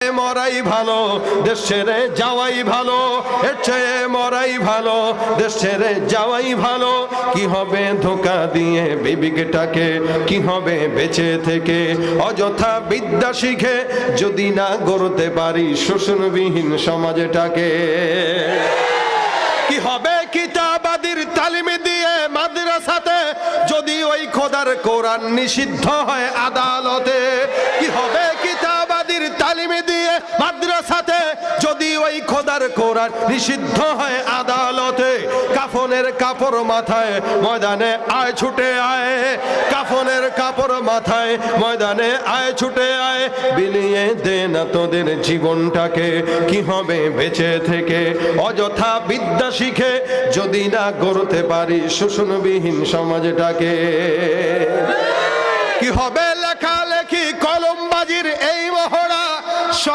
মরাই ভালো, দেশ ছেড়ে যাওয়াই ভালো চেয়ে মরাই ভালো, দেশ ছেড়ে যাওয়াই ভালো। কি হবে ধোকা দিয়ে বিবেকটাকে, কি হবে বেঁচে থেকে? অযথা বিদ্যা শিখে যদি না গড়তে পারি শোষণবিহীন সমাজটাকে। কি হবে কিতাবাদির তালিম দিয়ে মাদ্রাসাতে যদি ওই খোদার কোরআন নিষিদ্ধ হয় আদালতে? কি হবে তালিম দিয়ে মাদ্রাসাতে, যদি ওই খোদার কোরআন নিষিদ্ধ হয় আদালতে, কাফনের কাপড় মাথায় ময়দানে আয়, ছুটে আয়। কাফনের কাপড় মাথায় ময়দানে আয়, ছুটে আয়। বিলিয়ে দে না তোদের জীবনটাকে, কি হবে বেঁচে থেকে? অযথা বিদ্যা শিখে যদি না গড়তে পারি শোষণবিহীন সমাজটাকে। কি হবে